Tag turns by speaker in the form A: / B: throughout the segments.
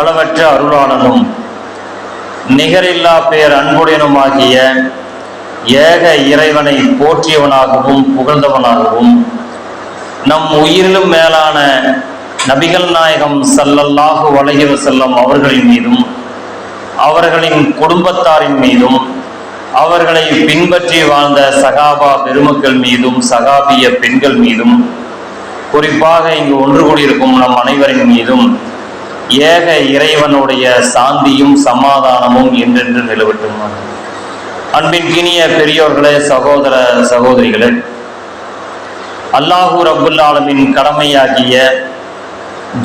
A: அளவற்ற அருளாளனும் நிகரில்லா பேர் அன்புடையனுமாகிய ஏக இறைவனை போற்றியவனாகவும் புகழ்ந்தவனாகவும் நம் உயிரிலும் மேலான நபிகள் நாயகம் ஸல்லல்லாஹு வளைகிற செல்லம் அவர்களின் மீதும் அவர்களின் குடும்பத்தாரின் மீதும் அவர்களை பின்பற்றி வாழ்ந்த சகாபா பெருமக்கள் மீதும் சகாபிய பெண்கள் மீதும் குறிப்பாக இங்கு ஒன்று கூடியிருக்கும் நம் அனைவரின் மீதும் ஏக இறைவனுடைய சாந்தியும் சமாதானமும் என்றென்று நிலவட்டும். அன்பின் கிணிய பெரியோர்களே சகோதர சகோதரிகளே அல்லாஹூ ரபுல் ஆலமின் கடமையாகிய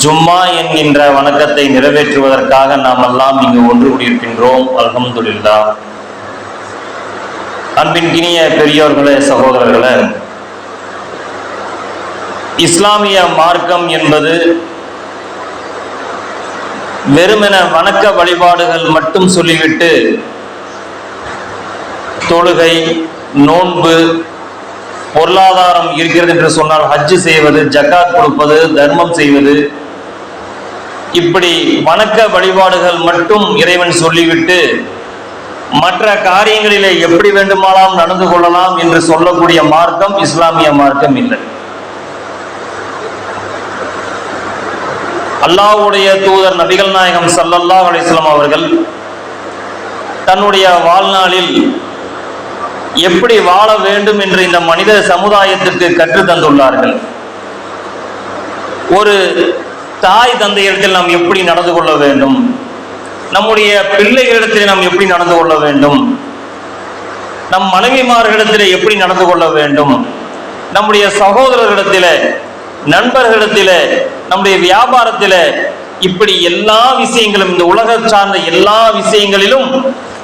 A: ஜும்மா என்கின்ற வணக்கத்தை நிறைவேற்றுவதற்காக நாம் எல்லாம் இங்கு ஒன்று கூடியிருக்கின்றோம். அலமதுல்லா அன்பின் கிணிய பெரியோர்களே சகோதரர்களே இஸ்லாமிய மார்க்கம் என்பது வெறுமென வணக்க வழிபாடுகள் மட்டும் சொல்லிவிட்டு தொழுகை நோன்பு பொருளாதாரம் இருக்கிறது என்று சொன்னால் ஹஜ்ஜு செய்வது ஜக்காத் கொடுப்பது தர்மம் செய்வது இப்படி வணக்க வழிபாடுகள் மட்டும் இறைவன் சொல்லிவிட்டு மற்ற காரியங்களிலே எப்படி வேண்டுமானாலும் நடந்து கொள்ளலாம் என்று சொல்லக்கூடிய மார்க்கம் இஸ்லாமிய மார்க்கம் இல்லை. அல்லாவுடைய தூதர் நபிகள் நாயகம் சல்லல்லா அலிஸ்லாம் அவர்கள் தன்னுடைய வாழ்நாளில் எப்படி வாழ வேண்டும் என்று இந்த மனித சமுதாயத்திற்கு கற்று தந்துள்ளார்கள். ஒரு தாய் தந்தையிடத்தில் நாம் எப்படி நடந்து கொள்ள வேண்டும்? நம்முடைய பிள்ளைகளிடத்தில் நாம் எப்படி நடந்து கொள்ள வேண்டும்? நம் மனைவிமார்களிடத்தில் எப்படி நடந்து கொள்ள வேண்டும்? நம்முடைய சகோதரர்களிடத்தில் நண்பர்களிடத்தில் நம்முடைய வியாபாரத்தில் இப்படி எல்லா விஷயங்களும் இந்த உலக சார்ந்த எல்லா விஷயங்களிலும்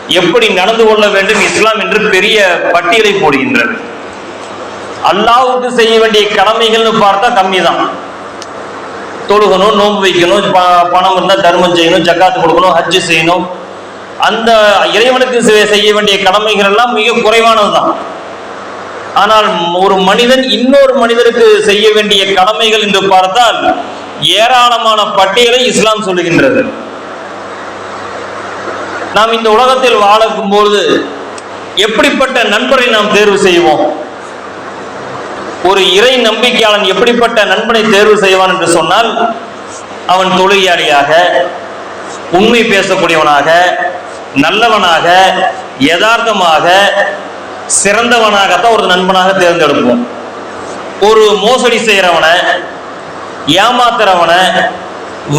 A: எப்படி நடந்து கொள்ள வேண்டும் இஸ்லாம் என்று பெரிய பட்டியலை போடுகின்றது. அல்லாவுக்கு செய்ய வேண்டிய கடமைகள்னு பார்த்தா கம்மி தான் தொழுகணும் நோன்பு வைக்கணும் ப- பணம் இருந்தால் தர்மம் செய்யணும் ஜக்காத்து கொடுக்கணும் ஹஜ்ஜு செய்யணும். அந்த இறைவனுக்கு செய்ய வேண்டிய கடமைகள் எல்லாம் மிக குறைவானது தான் ஆனால் ஒரு மனிதன் இன்னொரு மனிதருக்கு செய்ய வேண்டிய கடமைகள் என்று பார்த்தால் ஏராளமான பட்டியலை இஸ்லாம் சொல்லுகின்றது. நாம் இந்த உலகத்தில் வாழக்கும் பொழுது எப்படிப்பட்ட நண்பரை நாம் தேர்வு செய்வோம்? ஒரு இறை நம்பிக்கையாளன் எப்படிப்பட்ட நண்பனை தேர்வு செய்வான் என்று சொன்னால் அவன் தொழிலாளியாக உண்மை பேசக்கூடியவனாக நல்லவனாக யதார்த்தமாக சிறந்தவனாகத்தான் ஒரு நண்பனாக தேர்ந்தெடுப்போம். ஒரு மோசடி செய்கிறவனை ஏமாத்துறவனை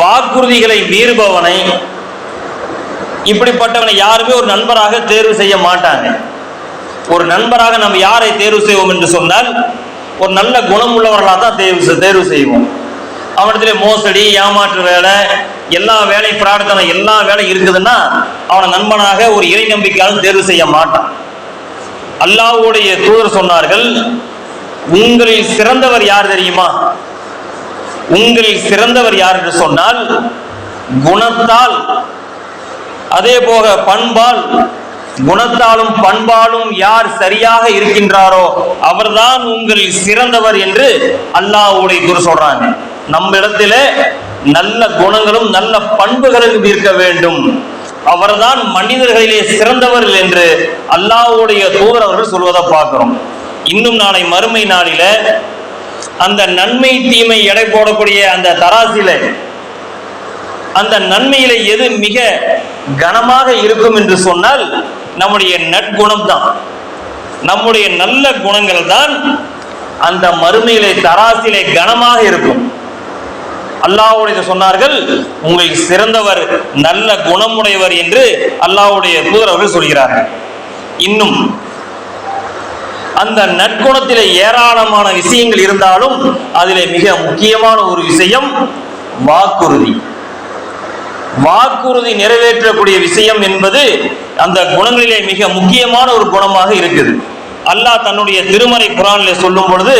A: வாக்குறுதிகளை மீறுபவனை இப்படிப்பட்டவனை யாருமே ஒரு நண்பராக தேர்வு செய்ய மாட்டாங்க. ஒரு நண்பராக நம்ம யாரை தேர்வு செய்வோம் என்று சொன்னால் ஒரு நல்ல குணம் உள்ளவர்களாக தான் தேர்வு தேர்வு செய்வோம். அவனிடத்துல மோசடி ஏமாற்று வேலை எல்லா வேலை பிரார்த்தனை எல்லா வேலை இருக்குதுன்னா அவனை நண்பனாக ஒரு இறை நம்பிக்கையாலும் தேர்வு செய்ய மாட்டான். அல்லாஹ்வுடைய தூதர் சொன்னார்கள் உங்களில் சிறந்தவர் யார் தெரியுமா? உங்களில் சிறந்தவர் யார்? என்று சொன்னால் குணத்தால் அதே போக பண்பால் குணத்தாலும் பண்பாலும் யார் சரியாக இருக்கின்றாரோ அவர்தான் உங்களில் சிறந்தவர் என்று அல்லாஹ்வுடைய குரு சொல்றாங்க. நம்ம இடத்துல நல்ல குணங்களும் நல்ல பண்புகளும் இருக்க வேண்டும். அவர்தான் மனிதர்களிலே சிறந்தவர் என்று அல்லாஹ்வுடைய தூதர் அவர்கள் சொல்வதை பார்க்கிறோம். இன்னும் நாளை மறுமை நாளில அந்த நன்மை தீமை எடை போடக்கூடிய அந்த தராசில அந்த நன்மையில எது மிக கனமாக இருக்கும் என்று சொன்னால் நம்முடைய நற்குணம் தான் நம்முடைய நல்ல குணங்கள் தான் அந்த மறுமையிலே தராசிலே கனமாக இருக்கும். அல்லாஹுடைய சொன்னார்கள் உங்களை சிறந்தவர் நல்ல குணமுடையவர் என்று அல்லாஹுடைய தூதர் அவர்கள் சொல்கிறார்கள். இன்னும் அந்த நற்குணத்திலே ஏராளமான விஷயங்கள் இருந்தாலும் அதிலே மிக முக்கியமான ஒரு விஷயம் வாக்குறுதி. வாக்குறுதி நிறைவேற்றக்கூடிய விஷயம் என்பது அந்த குணங்களிலே மிக முக்கியமான ஒரு குணமாக இருக்குது. அல்லாஹ் தன்னுடைய திருமறை குரானிலே சொல்லும் பொழுது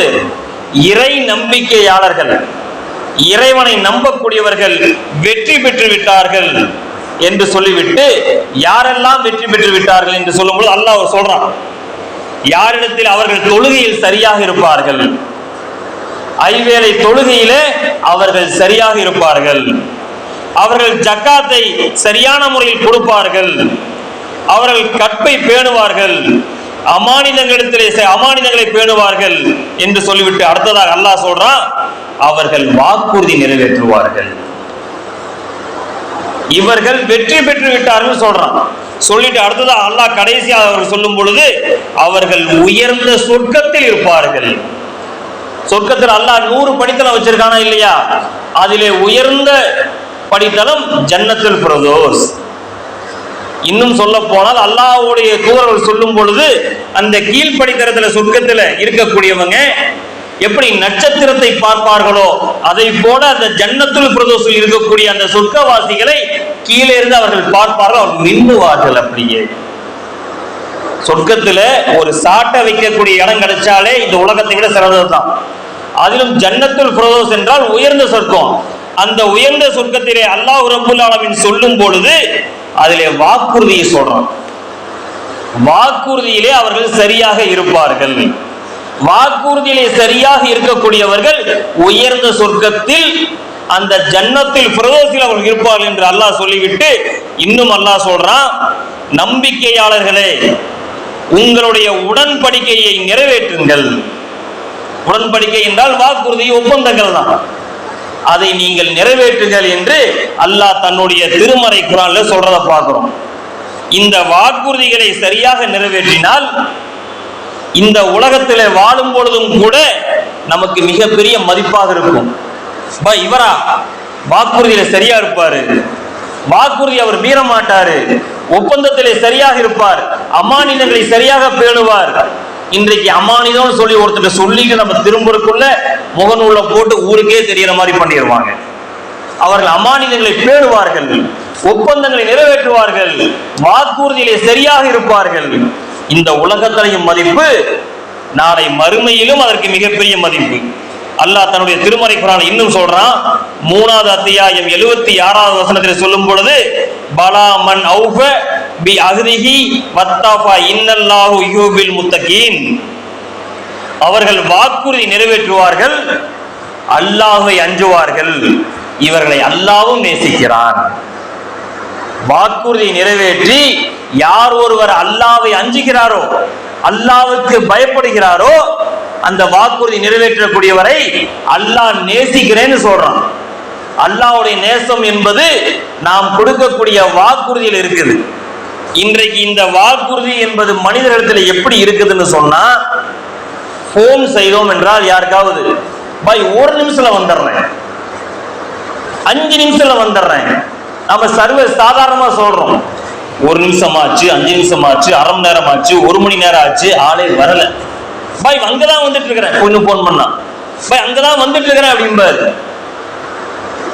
A: இறை நம்பிக்கையாளர்கள் இறைவனை நம்பக்கூடியவர்கள் வெற்றி பெற்று விட்டார்கள் என்று சொல்லிவிட்டு யாரெல்லாம் வெற்றி பெற்று விட்டார்கள் என்று சொல்லும்போது அல்லாஹ் சொல்றான். யாரிடத்தில் அவர்கள் தொழுகையில் சரியாக இருப்பார்கள்? ஐவேளை தொழுகையிலே அவர்கள் சரியாக இருப்பார்கள். அவர்கள் ஜக்காத்தை சரியான முறையில் கொடுப்பார்கள். அவர்கள் கற்பை பேணுவார்கள். அமானிதங்களிடத்திலே அமானிதங்களை பேணுவார்கள் என்று சொல்லிவிட்டு அடுத்ததாக அல்லாஹ் சொல்றான் அவர்கள் வாக்குறுதி நிறைவேற்றுவார்கள். இவர்கள் வெற்றி பெற்று விட்டார்கள் சொல்றான். சொல்லிட்டு அடுத்ததா அல்லாஹ் கடைசியாக அவர்கள் சொல்லும் பொழுது அவர்கள் உயர்ந்த சொர்க்கத்தில் இருப்பார்கள். சொர்க்கத்தில் அல்லாஹ் நூறு படித்தளம் வச்சிருக்கானா இல்லையா? அதிலே உயர்ந்த படித்தளம் ஜன்னத்தில் பிரதோஸ் இன்னும் சொல்ல போனால் அல்லாஹ்வுடைய தூதர்கள் சொல்லும் பொழுது அந்த கீழ்ப்படித்தரத்துல சொர்க்கத்துல இருக்கக்கூடியவங்க எப்படி நட்சத்திரத்தை பார்ப்பார்களோ அதை போல அந்த ஜன்னத்துல் பிரதோஷில் இருக்கக்கூடிய அந்த சொர்க்கவாசிகளை கீழே இருந்து அவர்கள் பார்ப்பார்கள். அவர்கள் மின்னுவார்கள் அப்படியே. சொர்க்கத்துல ஒரு சாட்டை வைக்கக்கூடிய இடம் கிடைச்சாலே இந்த உலகத்தை விட சிறந்ததுதான். அதிலும் ஜன்னத்துல் பிரதோஸ் என்றால் உயர்ந்த சொர்க்கம். அந்த உயர்ந்த சொர்க்கத்திலே அல்லாஹ் ரப்புல் சொல்லும் பொழுது அதிலே வாக்குறுதியை சொல்றான். வாக்குறுதியிலே அவர்கள் சரியாக இருப்பார்கள். வாக்குறுதியிலே சரியாக இருக்கக்கூடியவர்கள் உயர்ந்த சொர்க்கத்தில் அந்த ஜன்னத்தில் பிரதோசில் அவர்கள் இருப்பார்கள் என்று அல்லாஹ் சொல்லிவிட்டு இன்னும் அல்லாஹ் சொல்றான் நம்பிக்கையாளர்களே உங்களுடைய உடன்படிக்கையை நிறைவேற்றுங்கள். உடன்படிக்கை என்றால் வாக்குறுதி ஒப்பந்தங்கள் தான். அதை நீங்கள் நிறைவேற்றுங்கள் என்று அல்லாஹ் தன்னுடைய திருமறை குரான்ல சொல்றத பார்க்கிறோம். இந்த வாக்குறுதிகளை சரியாக நிறைவேற்றினால் இந்த உலகத்தில் வாழும் பொழுதும் கூட நமக்கு மிகப்பெரிய மதிப்பாக இருக்கும். இவரா வாக்குறுதியில சரியா இருப்பாரு. வாக்குறுதி அவர் மீற மாட்டாரு. ஒப்பந்தத்திலே சரியாக இருப்பார். அமானிதங்களை சரியாக பேணுவார். இன்றைக்கு அமானிதம்னு சொல்லி ஒருத்தர் சொல்லிட்டு நம்ம திரும்புறதுக்குள்ள முகநூலை போட்டு ஊருக்கே தெரியற மாதிரி பண்ணிடுவாங்க அவர்கள் அமானிதங்களை பேணுவார்கள் ஒப்பந்தங்களை நிறைவேற்றுவார்கள் வாக்குறுதியிலே சரியாக இருப்பார்கள். இந்த உலகத்திலையும் மதிப்பு நாளை மறுமையிலும் அதற்கு மிகப்பெரிய மதிப்பு. அல்லாஹ் தன்னுடைய திருமறை குரான் இன்னும் சொல்றான் மூணாவது அத்தியாயம் எழுபத்தி ஆறாவது வசனத்தில் சொல்லும் பொழுது பலா மன் பி அஹ்திஹி வத்தாஃபா இன்னல்லாஹு யூபில் முத்தகீன் அவர்கள் வாக்குறுதி நிறைவேற்றுவார்கள் அல்லாஹை அஞ்சுவார்கள். இவர்களை அல்லாவும் நேசிக்கிறான். வாக்குறுதி நிறைவேற்றி யார் ஒருவர் அல்லாவை அஞ்சுகிறாரோ அல்லாவுக்கு பயப்படுகிறாரோ அந்த வாக்குறுதி நிறைவேற்றக்கூடியவரை அல்லாஹ் நேசிக்கிறேன்னு சொல்றான். அல்லாஹ்வுடைய நேசம் என்பது நாம் கொடுக்கக்கூடிய வாக்குறுதியில் இருக்குது. இன்றைக்கு இந்த வாக்குறுதி என்பது மனிதர்களிடத்தில் எப்படி இருக்குதுன்னு சொன்னா போன் செய்தோம் என்றால் யாருக்காவது பாய் ஒரு நிமிஷத்துல வந்துடுறேன். அஞ்சு நிமிஷத்துல வந்துடுறேன். நம்ம சர்வ சாதாரணமா சொல்றோம். ஒரு நிமிஷம் ஆச்சு அஞ்சு நிமிஷம் ஆச்சு அரை மணி நேரம் ஆச்சு ஒரு மணி நேரம் ஆச்சு ஆளே வரல. பாய் அங்கதான் வந்துட்டு இருக்கிறேன் கொஞ்சம் போன் பண்ணா. பாய் அங்கதான் வந்துட்டு இருக்கிறேன் அப்படிம்பாரு.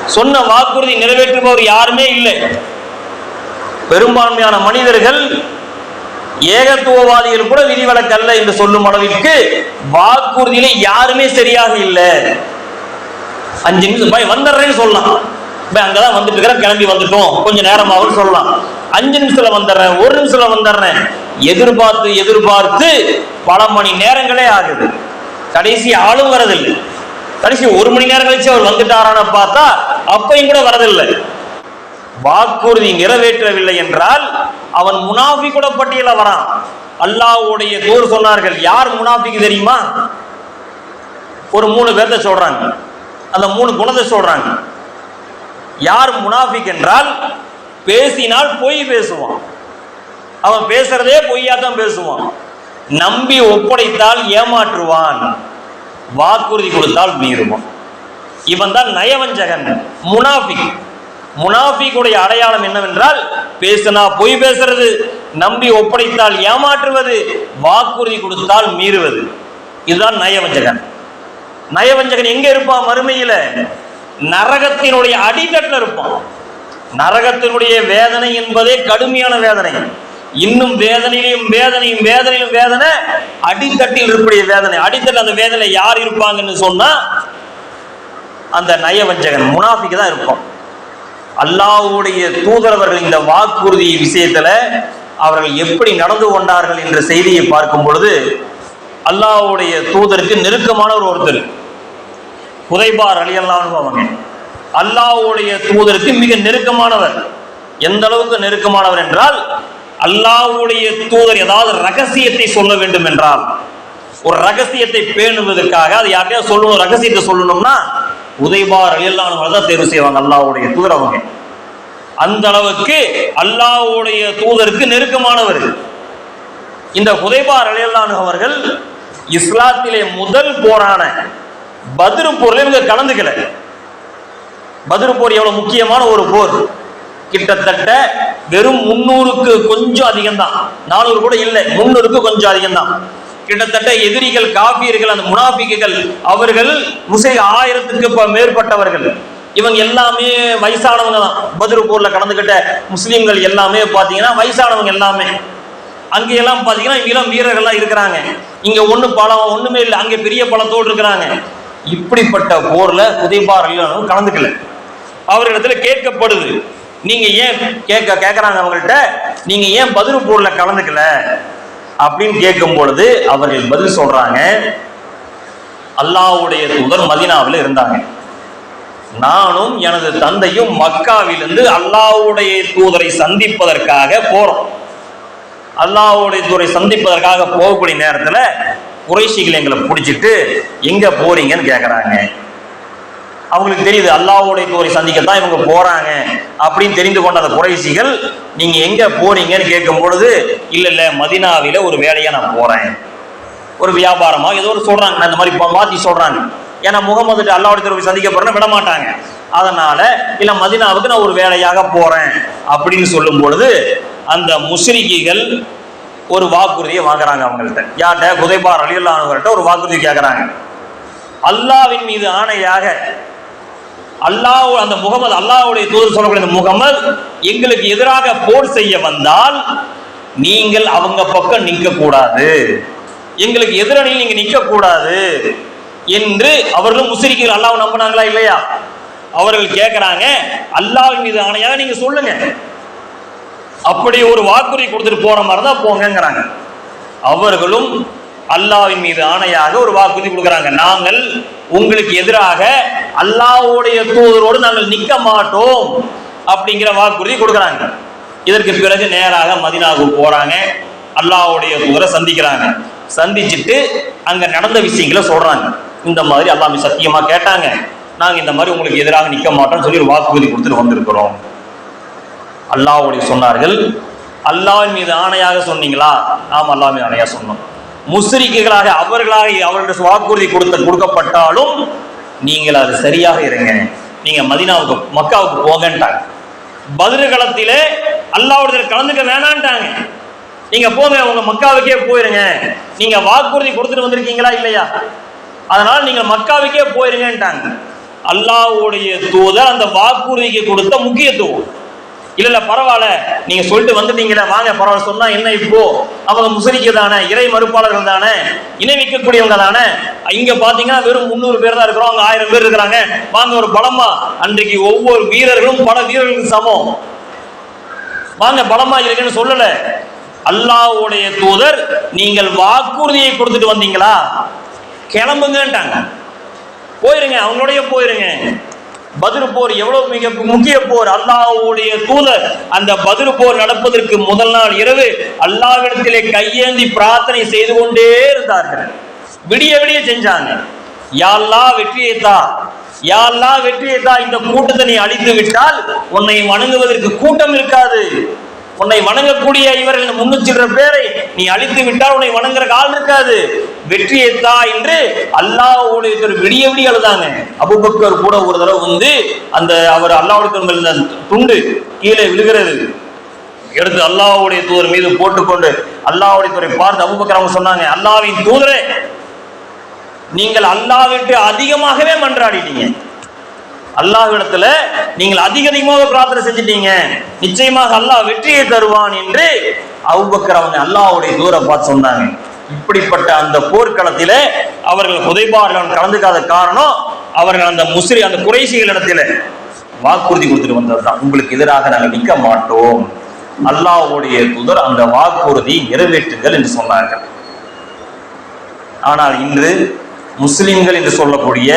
A: சொன்ன வாக்குறுதி நிறைவேற்றுபவர் யாருமே இல்லை. பெரும்பான்மையான மனிதர்கள் ஏகத்துவவாதிகள் கூட விதிவிலக்கு அல்ல என்று சொல்லும் அளவிற்கு வாக்குறுதியில யாருமே சரியாக இல்லை. அஞ்சு நிமிஷம் பாய் வந்துடுறேன்னு சொல்லலாம். பாய் அங்கதான் வந்துட்டு இருக்கிறேன் கிளம்பி வந்துட்டோம். கொஞ்சம் நேரமாகவும் சொல்லலாம். அஞ்சு நிமிஷத்துல வந்துடுறேன் ஒரு நிமிஷத்துல வந்துடுறேன். எதிர்பார்த்து எதிர்பார்த்து பல மணி நேரங்களே ஆகுது. கடைசி ஆளும் வரதில்லை. கடைசி ஒரு மணி நேரம் கழிச்சு அவர் வந்துட்டாரான்னு பார்த்தா அப்பையும் கூட வரதில்லை. வாக்குறுதி நிறைவேற்றவில்லை என்றால் அவன் முனாஃபி கூட பட்டியல வரான். அல்லாஹ்வுடைய தூர் சொன்னார்கள் யார் முனாஃபிக்கு தெரியுமா? ஒரு மூணு பேர்த்த சொல்றாங்க. அந்த மூணு குணத்தை சொல்றாங்க. யார் முனாஃபிக் என்றால் பேசினால் பொய் பேசுவான். அவன் பேசுறதே பொய்யா தான் பேசுவான். நம்பி ஒப்படைத்தால் ஏமாற்றுவான். வாக்குறுதி கொடுத்தால் மீறுவான். இவன் தான் நயவஞ்சகன் முனாஃபிக். முனாஃபிக்குடைய அடையாளம் என்னவென்றால் பேசினா பொய் பேசுறது நம்பி ஒப்படைத்தால் ஏமாற்றுவது வாக்குறுதி கொடுத்தால் மீறுவது. இதுதான் நயவஞ்சகன். நயவஞ்சகன் எங்க இருப்பான் மறுமையில? நரகத்தினுடைய அடித்தட்டில் இருப்பான். நரகத்தினுடைய வேதனை என்பதே கடுமையான வேதனை. இன்னும் வேதனையிலும் வேதனையும் வேதனையிலும் வேதனை அடித்தட்டில் இருக்கக்கூடிய வேதனை. அடித்தட்டு அந்த வேதனை யார் இருப்பாங்கன்னு சொன்னா அந்த நயவஞ்சகன் முனாஃபிக்கு தான் இருப்பான். அல்லாஹ்வுடைய தூதரவர்கள் இந்த வாக்குறுதி விஷயத்துல அவர்கள் எப்படி நடந்து கொண்டார்கள் என்ற செய்தியை பார்க்கும் பொழுது அல்லாவுடைய தூதருக்கு நெருக்கமானவர் ஒருத்தர் புதைபார் அலி அவங்க. அல்லாஹ்வுடைய தூதருக்கு மிக நெருக்கமானவர். எந்த அளவுக்கு நெருக்கமானவர் என்றால் அல்லாவுடைய தூதர் ஏதாவது ரகசியத்தை சொல்ல வேண்டும் என்றால் ஒரு ரகசியத்தை பேணுவதற்காக அது யார்கிட்டயா சொல்லணும் ரகசியத்தை சொல்லணும்னா உதைபார் அழியல்லானவங்க தான் தேர்வு செய்வாங்க அல்லாவுடைய தூதர் அவங்க. அந்த அளவுக்கு அல்லாஹ்வுடைய தூதருக்கு நெருக்கமானவர். இந்த ஹுதைபார் அலியல்லானு அவர்கள் இஸ்லாத்திலே முதல் போரான பதிரும் போர்ல இவங்க கலந்துக்கல. பத்ரு போர் எவ்வளவு முக்கியமான ஒரு போர். கிட்டத்தட்ட வெறும் முன்னூறுக்கு கொஞ்சம் அதிகம் தான் நானூறு கூட இல்லை முன்னூறுக்கு கொஞ்சம் அதிகம் தான் கிட்டத்தட்ட எதிரிகள் காபியர்கள் அந்த முனாபிக்குகள் அவர்கள் முசை ஆயிரத்துக்கு மேற்பட்டவர்கள். இவங்க எல்லாமே வயசானவங்க தான். பத்ரு கலந்துக்கிட்ட முஸ்லீம்கள் எல்லாமே பார்த்தீங்கன்னா வயசானவங்க எல்லாமே. அங்க எல்லாம் பாத்தீங்கன்னா வீரர்கள்லாம் இருக்கிறாங்க. இங்கே ஒன்றும் பலம் ஒன்றுமே இல்லை. அங்கே பெரிய பலத்தோடு இருக்கிறாங்க. இப்படிப்பட்ட போர்ல உதயபார் கலந்துக்கல. அவரிடத்துல கேட்கப்படுது. நீங்க ஏன் கேட்க கேட்கறாங்க அவங்கள்ட்ட? நீங்க ஏன் பதில் கலந்துக்கல? அப்படின்னு கேட்கும் பொழுது அவர்கள் பதில் சொல்றாங்க அல்லாஹ்வுடைய தூதர் மதீனாவில் இருந்தாங்க. நானும் எனது தந்தையும் மக்காவிலிருந்து அல்லாவுடைய தூதரை சந்திப்பதற்காக போறோம். அல்லாவுடைய தூதரை சந்திப்பதற்காக போகக்கூடிய நேரத்தில் குறைசிகள் எங்களை பிடிச்சிட்டு எங்க போறீங்கன்னு கேட்குறாங்க அவங்களுக்கு தெரியுது அல்லாஹ்வுடைய சந்திக்க சந்திக்கத்தான் இவங்க போறாங்க அப்படின்னு தெரிந்து கொண்ட அந்த குறைசிகள் நீங்க எங்க போறீங்கன்னு கேட்கும் பொழுது இல்ல இல்ல மதினாவில ஒரு வேலையா நான் போறேன். ஒரு வியாபாரமா ஏதோ ஒரு சொல்றாங்க. இந்த மாதிரி மாத்தி சொல்றாங்க. ஏன்னா முகமது அல்லாவுடைய தூதரை சந்திக்க போறேன்னு விட மாட்டாங்க. அதனால இல்ல மதினாவுக்கு நான் ஒரு வேலையாக போறேன். அப்படின்னு சொல்லும் பொழுது அந்த முஸ்ரிகிகள் ஒரு வாக்குறுதியை வாங்குறாங்க அவங்கள்ட்ட. யார்கிட்ட? குதைபார் அலியுல்லானவர்கிட்ட ஒரு வாக்குறுதி கேட்கறாங்க அல்லாவின் மீது ஆணையாக அல்லாஹ் அந்த முகமது அல்லாஹ்வுடைய தூதர் சொல்லக்கூடிய இந்த முகமது எங்களுக்கு எதிராக போர் செய்ய வந்தால் நீங்கள் அவங்க பக்கம் நிற்க கூடாது எங்களுக்கு எதிரணியில் நீங்க நிற்க கூடாது என்று அவர்களும் முஸ்லிம்கள் அல்லாஹ் நம்பினாங்களா இல்லையா? அவர்கள் கேட்கிறாங்க அல்லாஹ் மீது ஆணையாக நீங்க சொல்லுங்க. அப்படி ஒரு வாக்குறுதி கொடுத்துட்டு போற மாதிரி தான் போங்கங்கிறாங்க. அவர்களும் அல்லாவின் மீது ஆணையாக ஒரு வாக்குறுதி கொடுக்குறாங்க. நாங்கள் உங்களுக்கு எதிராக அல்லாவுடைய தூதரோடு நாங்கள் நிற்க மாட்டோம் அப்படிங்கிற வாக்குறுதி கொடுக்குறாங்க. இதற்கு பிறகு நேராக மதினாவுக்கு போறாங்க. அல்லாவுடைய தூதரை சந்திக்கிறாங்க. சந்திச்சுட்டு அங்க நடந்த விஷயங்களை சொல்றாங்க. இந்த மாதிரி அல்லாஹ் சத்தியமா கேட்டாங்க. நாங்க இந்த மாதிரி உங்களுக்கு எதிராக நிற்க மாட்டோம்னு சொல்லி ஒரு வாக்குறுதி கொடுத்துட்டு வந்திருக்கிறோம். அல்லாஹ்வுடைய சொன்னார்கள். அல்லாவின் மீது ஆணையாக சொன்னீங்களா? நாம் அல்லாஹ் ஆணையா ஆணையாக சொன்னோம். முஸ்ரிக்குகளாக அவர்களாக அவர்களுடைய வாக்குறுதி கொடுத்த கொடுக்கப்பட்டாலும் நீங்கள் அது சரியாக இருங்க. நீங்க மதீனாவுக்கு மக்காவுக்கு போங்கன்ட்டாங்க. பதில் களத்திலே கலந்துக்க வேணான்ட்டாங்க. நீங்க போங்க உங்க மக்காவுக்கே போயிருங்க. நீங்க வாக்குறுதி கொடுத்துட்டு வந்திருக்கீங்களா இல்லையா? அதனால நீங்க மக்காவுக்கே போயிருங்கன்ட்டாங்க. அல்லாஹ்வுடைய தூதர் அந்த வாக்குறுதிக்கு கொடுத்த முக்கியத்துவம். இல்ல இல்ல பரவாயில்ல. நீங்க சொல்லிட்டு வந்துட்டீங்களே வாங்க பரவாயில்ல சொன்னா என்ன இப்போ? அவங்க முசரிக்க தானே இறை மறுப்பாளர்கள் தானே இணை வைக்கக்கூடியவங்க தானே. இங்க பாத்தீங்கன்னா வெறும் முந்நூறு பேர் தான் இருக்கிறோம் அங்க ஆயிரம் பேர் இருக்கிறாங்க. வாங்க ஒரு பலமா அன்றைக்கு ஒவ்வொரு வீரர்களும் பல வீரர்களுக்கு சமம். வாங்க பலமா இருக்குன்னு சொல்லல. அல்லாஹ்வுடைய தூதர் நீங்கள் வாக்குறுதியை கொடுத்துட்டு வந்தீங்களா? கிளம்புங்கன்ட்டாங்க. போயிருங்க அவங்களோடய போயிருங்க. பதில் போர் எவ்வளவு மிக முக்கிய போர்? அல்லாஹ்வுடைய தூதர் அந்த பதில் போர் நடப்பதற்கு முதல் நாள் இரவு அல்லாவிடத்திலே கையேந்தி பிரார்த்தனை செய்து கொண்டே இருந்தார்கள். விடிய விடிய செஞ்சாங்க. யாழ்லா வெற்றியை தா. யாழ்லா வெற்றியை தா. இந்த கூட்டத்தை நீ அழித்து விட்டால் உன்னை வணங்குவதற்கு கூட்டம் இருக்காது. உன்னை வணங்கக்கூடிய இவர்கள் முன்னூற்றி பேரை நீ அழித்து விட்டால் உன்னை வணங்குற கால் இருக்காது. வெற்றியை தா என்று அல்லாஹ்வுடைய ஒரு விடிய விடிய அழுதாங்க. அபுபக்கர் கூட ஒரு தடவை வந்து அந்த அவர் அல்லாவுடைய துண்டு கீழே விழுகிறது. எடுத்து அல்லாஹ்வுடைய தூதர் மீது போட்டுக்கொண்டு அல்லாஹ்வுடைய துறை பார்த்து அபுபக்கர் அவங்க சொன்னாங்க அல்லாவின் தூதரே நீங்கள் அல்லாவிட்டு அதிகமாகவே மன்றாடிட்டீங்க. அல்லாஹ்விடத்துல நீங்கள் அதிக அதிகமாக பிரார்த்தனை செஞ்சிட்டீங்க. நிச்சயமாக அல்லாஹ் வெற்றியை தருவான் என்று அபூபக்கர் அவன் அல்லாஹுடைய தூரை பார்த்து சொன்னாங்க. இப்படிப்பட்ட அந்த போர்க்களத்தில அவர்கள் புதைபார்கள் கலந்துக்காத காரணம் அவர்கள் அந்த முஸ்லி அந்த குறைசிகள் இடத்துல வாக்குறுதி கொடுத்துட்டு வந்ததுதான். உங்களுக்கு எதிராக நாங்கள் நிற்க மாட்டோம். அல்லாஹுடைய தூதர் அந்த வாக்குறுதி நிறைவேற்றுங்கள் என்று சொன்னார்கள். ஆனால் இன்று முஸ்லிம்கள் என்று சொல்லக்கூடிய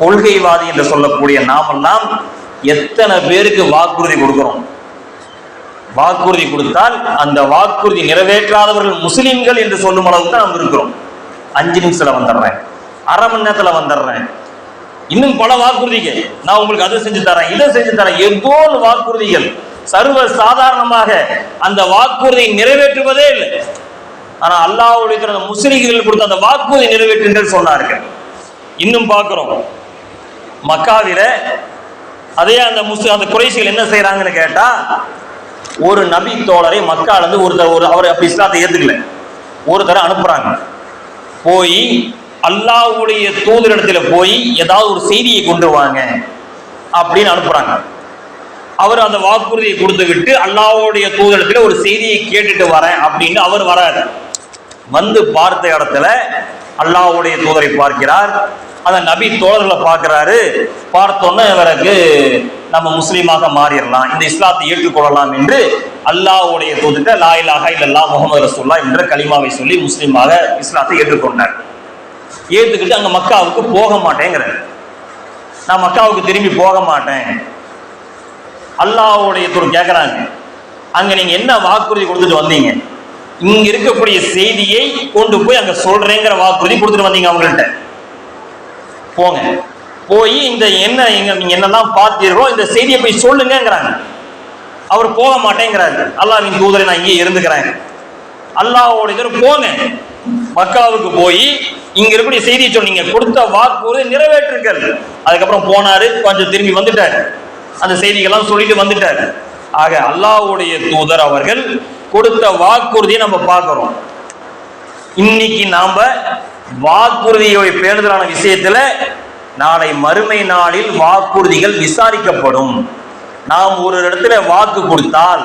A: கொள்கைவாதி என்று சொல்லக்கூடிய நாமெல்லாம் எத்தனை பேருக்கு வாக்குறுதி கொடுக்கிறோம்? வாக்குறுதி கொடுத்தால் அந்த வாக்குறுதி நிறைவேற்றாதவர்கள் முஸ்லிம்கள் என்று சொல்லும் அளவுக்கு தான் நாம் இருக்கிறோம். அஞ்சு நிமிஷத்துல வந்துடுறேன். அரை மணி நேரத்துல வந்துடுறேன். இன்னும் பல வாக்குறுதிகள். நான் உங்களுக்கு அதை செஞ்சு தரேன் இதை செஞ்சு தரேன். ஏதோ வாக்குறுதிகள். சர்வ சாதாரணமாக அந்த வாக்குறுதியை நிறைவேற்றுவதே இல்லை. ஆனா அல்லாஹ்வுடைய முஸ்லிம்கள் கொடுத்த அந்த வாக்குறுதி நிறைவேற்றுங்கள் சொன்னார்கள். இன்னும் பார்க்கிறோம். மக்காவில அதே அந்த முஸ்லி அந்த குறைசிகள் என்ன செய்யறாங்கன்னு கேட்டா ஒரு நபி தோழரை மக்கால இருந்து ஒருத்தர் ஒரு அவர் அப்ப இஸ்லாத்தை ஏத்துக்கல. ஒருத்தரை அனுப்புறாங்க. போய் அல்லாவுடைய தூதரிடத்துல போய் ஏதாவது ஒரு செய்தியை கொண்டு வாங்க அப்படின்னு அனுப்புறாங்க. அவர் அந்த வாக்குறுதியை கொடுத்துக்கிட்டு அல்லாவுடைய அல்லாஹ்வுடைய தூதரிடத்துல ஒரு செய்தியை கேட்டுட்டு வரேன் அப்படின்னு அவர் வராரு. வந்து பார்த்த இடத்துல அல்லாவுடைய தூதரை பார்க்கிறார். அந்த நபி தோழர்களை பார்க்குறாரு. பார்த்தோன்னே இவருக்கு நம்ம முஸ்லீமாக மாறிடலாம். இந்த இஸ்லாத்தை ஏற்றுக்கொள்ளலாம் என்று அல்லாஹ்வுடைய தூதுட்ட லாயிலாக இல்லல்லா முகமது ரசூல்லா என்ற கலிமாவை சொல்லி முஸ்லீமாக இஸ்லாத்தை ஏற்றுக்கொண்டார். ஏற்றுக்கிட்டு அங்கே மக்காவுக்கு போக மாட்டேங்கிறார். நான் மக்காவுக்கு திரும்பி போக மாட்டேன். அல்லாஹ்வுடைய தூர் கேட்குறாங்க அங்கே நீங்கள் என்ன வாக்குறுதி கொடுத்துட்டு வந்தீங்க? இங்கே இருக்கக்கூடிய செய்தியை கொண்டு போய் அங்கே சொல்கிறேங்கிற வாக்குறுதி கொடுத்துட்டு வந்தீங்க அவங்கள்ட்ட. போங்க. போய் இந்த என்ன எங்க நீங்க என்னெல்லாம் பார்த்தீர்களோ இந்த செய்தியை போய் சொல்லுங்கிறாங்க அவர் போக மாட்டேங்கிறாரு அல்லாஹ்வின் தூதரை நான் இங்கே இருந்துக்கிறேன். அல்லாவோட இதர் போங்க. மக்காவுக்கு போய் இங்க இருக்கக்கூடிய செய்தியை சொன்னீங்க கொடுத்த வாக்குறுதி நிறைவேற்றுங்கள். அதுக்கப்புறம் போனாரு கொஞ்சம் திரும்பி வந்துட்டாரு. அந்த செய்திகள்லாம் சொல்லிட்டு வந்துட்டாரு. ஆக அல்லாஹ்வுடைய தூதர் அவர்கள் கொடுத்த வாக்குறுதியை நம்ம பார்க்கிறோம். இன்னைக்கு நாம வாக்குறுதியை பேணுதலான விஷயத்துல நாளை மறுமை நாளில் வாக்குறுதிகள் விசாரிக்கப்படும். நாம் ஒரு இடத்துல வாக்கு கொடுத்தால்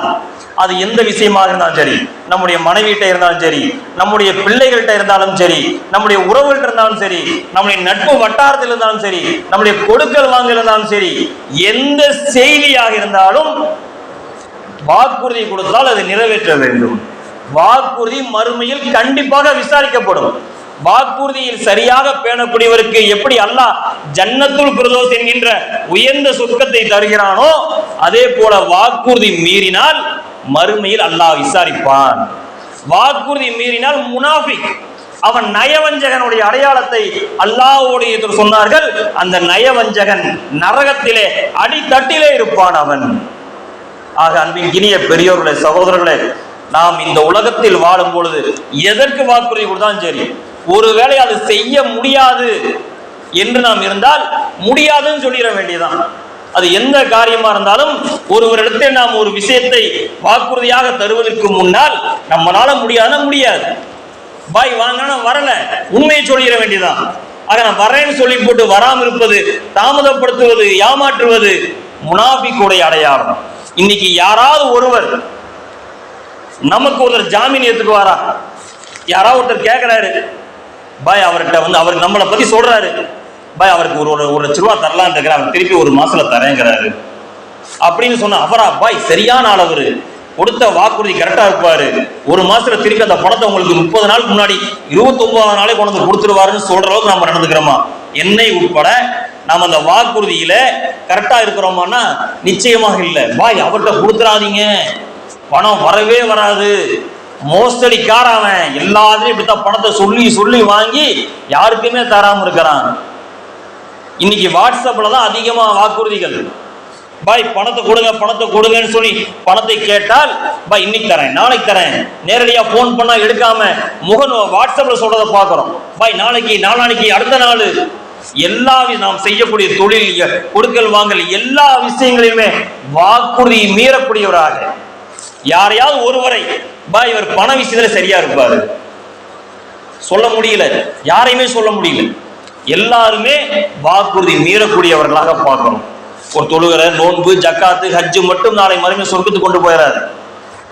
A: அது எந்த விஷயமாக இருந்தாலும் சரி நம்முடைய மனைவிட்ட இருந்தாலும் சரி நம்முடைய பிள்ளைகள்கிட்ட இருந்தாலும் சரி நம்முடைய உறவுகள்கிட்ட இருந்தாலும் சரி நம்முடைய நட்பு வட்டாரத்தில் இருந்தாலும் சரி நம்முடைய கொடுக்கல் வாங்கல் இருந்தாலும் சரி எந்த செய்தியாக இருந்தாலும் வாக்குறுதி கொடுத்தால் அதை நிறைவேற்ற வேண்டும். வாக்குறுதி மறுமையில் கண்டிப்பாக விசாரிக்கப்படும். வாக்குறுதியில் சரியாக பேணக்கூடியவருக்கு எப்படி அல்லாஹ் ஜன்னத்துல் பிரதோஸ் என்கின்ற உயர்ந்த சொர்க்கத்தை தருகிறானோ அதே போல வாக்குறுதி மீறினால் மறுமையில் அல்லாஹ் விசாரிப்பான். வாக்குறுதி மீறினால் முனாஃபிக் அவன் நயவஞ்சகனுடைய அடையாளத்தை அல்லாஹ்வுடைய எதிர் சொன்னார்கள் அந்த நயவஞ்சகன் நரகத்திலே அடித்தட்டிலே இருப்பான் அவன். ஆக அன்பின் இனிய பெரியோர்களே சகோதரர்களே நாம் இந்த உலகத்தில் வாழும் பொழுது எதற்கு வாக்குறுதி கொடுத்தாலும் சரி ஒருவேளை அது செய்ய முடியாது என்று நாம் இருந்தால் முடியாதுன்னு சொல்லிட வேண்டியதான் அது எந்த காரியமா இருந்தாலும் ஒருவரிடத்தில் நாம் ஒரு விஷயத்தை வாக்குறுதியாக தருவதற்கு முன்னால் நம்மளால முடியாதுன்னா முடியாது. பாய் வாங்க நான் வரல. உண்மையை சொல்லிட வேண்டியதான் ஆக நான் வரேன்னு சொல்லி போட்டு வராமல் இருப்பது தாமதப்படுத்துவது ஏமாற்றுவது முனாபிக்குடைய அடையாளம். இன்னைக்கு யாராவது ஒருவர் நமக்கு ஒருத்தர் ஜாமீன் ஏத்துக்குவாரா? யாராவது ஒருத்தர் கேட்கிறாரு பாய் அவர்கிட்ட வந்து அவர் நம்மளை பத்தி சொல்றாரு. பாய் அவருக்கு ஒரு ஒரு- லட்ச ரூபா தரலான் இருக்கிறார். அவர் திருப்பி ஒரு மாசத்துல தரேங்கிறாரு. அப்படின்னு சொன்ன அவரா? பாய் சரியான ஆள் கொடுத்த வாக்குறுதி கரெக்டா இருப்பாரு. ஒரு மாசத்துல திருப்பி அந்த பணத்தை உங்களுக்கு முப்பது நாளுக்கு முன்னாடி இருபத்தி ஒன்பது நாளே கொண்டு வந்து கொடுத்துருவாருன்னு சொல்ற அளவுக்கு நம்ம நடந்துக்கிறோமா? என்னை உட்பட நாம் அந்த வாக்குறுதியில கரெக்டா இருக்கிறோமான்னா நிச்சயமாக இல்லை. பாய் அவர்கிட்ட கொடுத்துறாதீங்க. பணம் வரவே வராது. மோசடிக்கார அவன் எல்லாத்துலயும் இப்படித்தான் பணத்தை சொல்லி சொல்லி வாங்கி யாருக்குமே தராம இருக்கிறான். இன்னைக்கு வாட்ஸ்அப்ல தான் அதிகமா வாக்குறுதிகள். பாய் பணத்தை கொடுங்க பணத்தை கொடுங்கன்னு சொல்லி பணத்தை கேட்டால் பாய் இன்னைக்கு தரேன் நாளைக்கு தரேன். நேரடியா ஃபோன் பண்ணா எடுக்காம முகன் வாட்ஸ்அப்ல சொல்றத பார்க்குறோம். பாய் நாளைக்கு நாளானைக்கு அடுத்த நாள். எல்லா நாம் செய்யக்கூடிய தொழில் கொடுக்கல் வாங்கல் எல்லா விஷயங்களையுமே வாக்குறுதி மீறக்கூடியவராக யாரையாவது ஒருவரை பா இவர் பண விஷயத்துல சரியா இருப்பாரு. சொல்ல முடியல. யாரையுமே சொல்ல முடியல. எல்லாருமே வாக்குறுதி மீறக்கூடியவர்களாக பார்க்கணும். ஒரு தொழுகிற நோன்பு ஜக்காத்து ஹஜ்ஜு மட்டும் நாளை மறுமை சொர்க்கத்துக்கு கொண்டு போயிடாது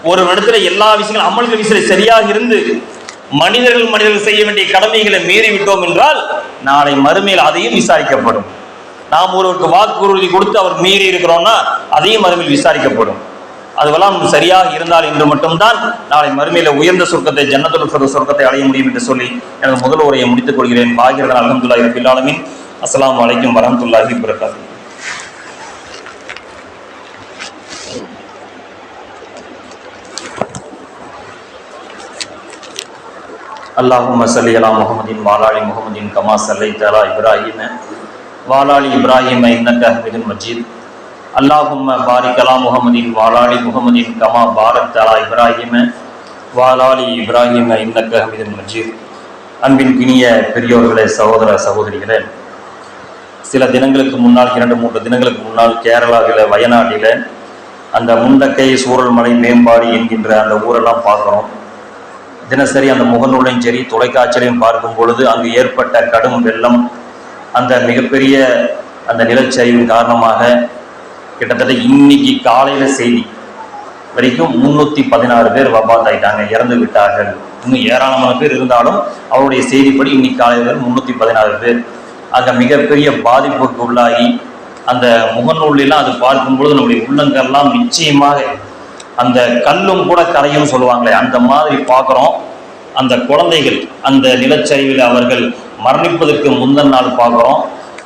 A: ஒரு இடத்துல எல்லா விஷயங்களும் அமல்கள் விஷயத்தில் சரியாக இருந்து மனிதர்கள் மனிதர்கள் செய்ய வேண்டிய கடமைகளை மீறி விட்டோம் என்றால் நாளை மறுமையில் அதையும் விசாரிக்கப்படும். நாம் ஒருவருக்கு வாக்குறுதி கொடுத்து அவர் மீறி இருக்கிறோம்னா அதையும் மறுமையில் விசாரிக்கப்படும். அதுவெல்லாம் சரியாக இருந்தால் என்று மட்டும்தான் நாளை மறுமையில உயர்ந்த சொர்க்கத்தை ஜன்னத்துல் சொர்க்கத்தை அடைய முடியும் என்று சொல்லி எனது முதல் உரையை முடித்துக் கொள்கிறேன். பாகிரதன் அலமதுல்லா இரபில்லாலமின் அஸ்லாம் வலைக்கம் வரமத்துல்லாஹி வரகாத்து அல்லாஹும் சல்லி அலா முகமதின் வாலாளி முகமதின் கமா சல்லை தலா இப்ராஹிம வாலாளி இப்ராஹிம இன்னக்க அஹ்மதின் மஜீத். அல்லாஹும் பாரிகலா முகமதின் வாலாளி முகமதின் கமா பாரத் அலா இப்ராஹிம வாலாலி இப்ராஹிம இன்னக்க ஹமீதன் மஜீத். அன்பின் கிணிய பெரியோர்களே சகோதர சகோதரிகளே சில தினங்களுக்கு முன்னால் இரண்டு மூன்று தினங்களுக்கு முன்னால் கேரளாவில் வயநாட்டில் அந்த முண்டக்கை சூரல்மலை மேம்பாடு என்கின்ற அந்த ஊரெல்லாம் பார்க்குறோம். தினசரி அந்த முகநூலையும் சரி தொலைக்காட்சியிலையும் பார்க்கும் பொழுது அங்கு ஏற்பட்ட கடும் வெள்ளம் அந்த மிகப்பெரிய அந்த நிலச்சரிவின் காரணமாக கிட்டத்தட்ட இன்னைக்கு காலையில செய்தி வரைக்கும் முன்னூத்தி பதினாறு பேர் வபாத் ஆயிட்டாங்க இறந்து விட்டார்கள். இன்னும் ஏராளமான பேர் இருந்தாலும் அவருடைய செய்திப்படி இன்னைக்கு காலையில் முன்னூற்றி முன்னூத்தி பதினாறு பேர். அந்த மிகப்பெரிய பாதிப்புக்கு உள்ளாகி அந்த முகநூல்லாம் அது பார்க்கும்பொழுது நம்முடைய உள்ளங்கள்லாம் நிச்சயமாக அந்த கல்லும் கூட கரையும் சொல்லுவாங்களே அந்த மாதிரி பார்க்குறோம். அந்த குழந்தைகள் அந்த நிலச்சரிவில் அவர்கள் மரணிப்பதற்கு முந்தன் நாள் பார்க்குறோம்.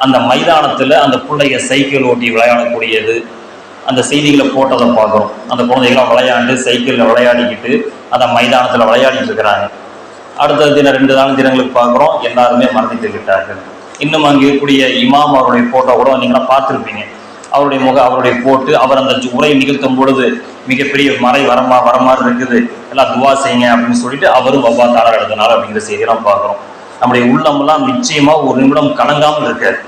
A: அந்த மைதானத்தில் அந்த பிள்ளைங்க சைக்கிள் ஓட்டி விளையாடக்கூடியது. அந்த செய்திகளை போட்டதை பார்க்குறோம். அந்த குழந்தைகளாம் விளையாண்டு சைக்கிளில் விளையாடிக்கிட்டு அந்த மைதானத்தில் விளையாடிட்டு இருக்கிறாங்க. அடுத்த தினம் ரெண்டு நாள் தினங்களுக்கு பார்க்குறோம். எல்லாருமே மரணித்து விட்டார்கள் இன்னும் அங்கே இருக்கக்கூடிய இமாம் அவருடைய போட்டோ கூட நீங்களாம் பார்த்துருப்பீங்க. அவருடைய முக அவருடைய போட்டு அவர் அந்த உரை நிகழ்த்தும் பொழுது மிகப்பெரிய மறை வரமா வர மாதிரி இருக்குது. எல்லாம் துவா செய்யுங்க அப்படின்னு சொல்லிட்டு அவரும் வவ்வாத்தாளர் எழுதினார் அப்படிங்கிற செய்தியெல்லாம் பார்க்குறோம். நம்முடைய உள்ளமெல்லாம் நிச்சயமாக ஒரு நிமிடம் கலங்காமல் இருக்காது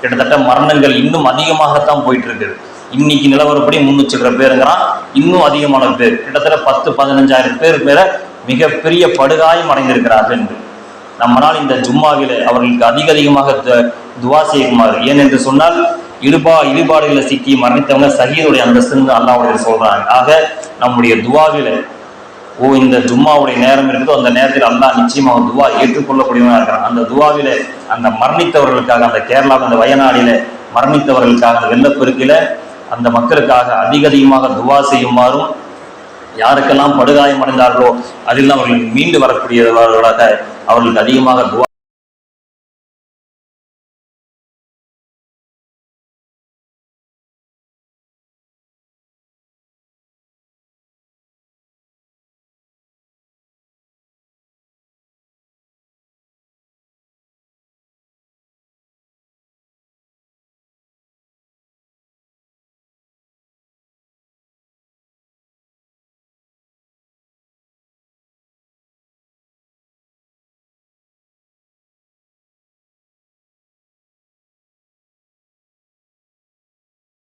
A: கிட்டத்தட்ட மரணங்கள் இன்னும் அதிகமாகத்தான் போயிட்டு இருக்குது இன்னைக்கு நிலவரப்படி முன்னூற்றி பேருங்கிறான். இன்னும் அதிகமான பேர். கிட்டத்தட்ட பத்து பதினஞ்சாயிரம் பேர் பேரை மிகப்பெரிய படுகாயம் அடைந்திருக்கிறார்கள் என்று. நம்மளால் இந்த ஜும்மாவில அவர்களுக்கு அதிக அதிகமாக துவா செய்யுமாறு ஏனென்று சொன்னால் இடுபா இடுபாடுகளை சிக்கி மரணித்தவங்க சகிதுடைய அந்தஸ்துன்னு அல்லாவுடைய சொல்றாங்க. ஆக நம்முடைய துவாவில ஓ இந்த ஜும்மாவுடைய நேரம் இருக்குதோ அந்த நேரத்தில் அல்லாஹ் நிச்சயமாக துவா ஏற்றுக்கொள்ளக்கூடியவனா இருக்கிறான். அந்த துவாவில அந்த மரணித்தவர்களுக்காக அந்த கேரளாவில் அந்த வயநாடில மரணித்தவர்களுக்காக அந்த வெள்ளப்பெருக்கில அந்த மக்களுக்காக அதிக அதிகமாக துவா செய்யுமாறும் யாருக்கெல்லாம் படுகாயம் அடைந்தார்களோ அதில் அவர்கள் மீண்டு வரக்கூடியவர்களாக அவர்களுக்கு அதிகமாக துவா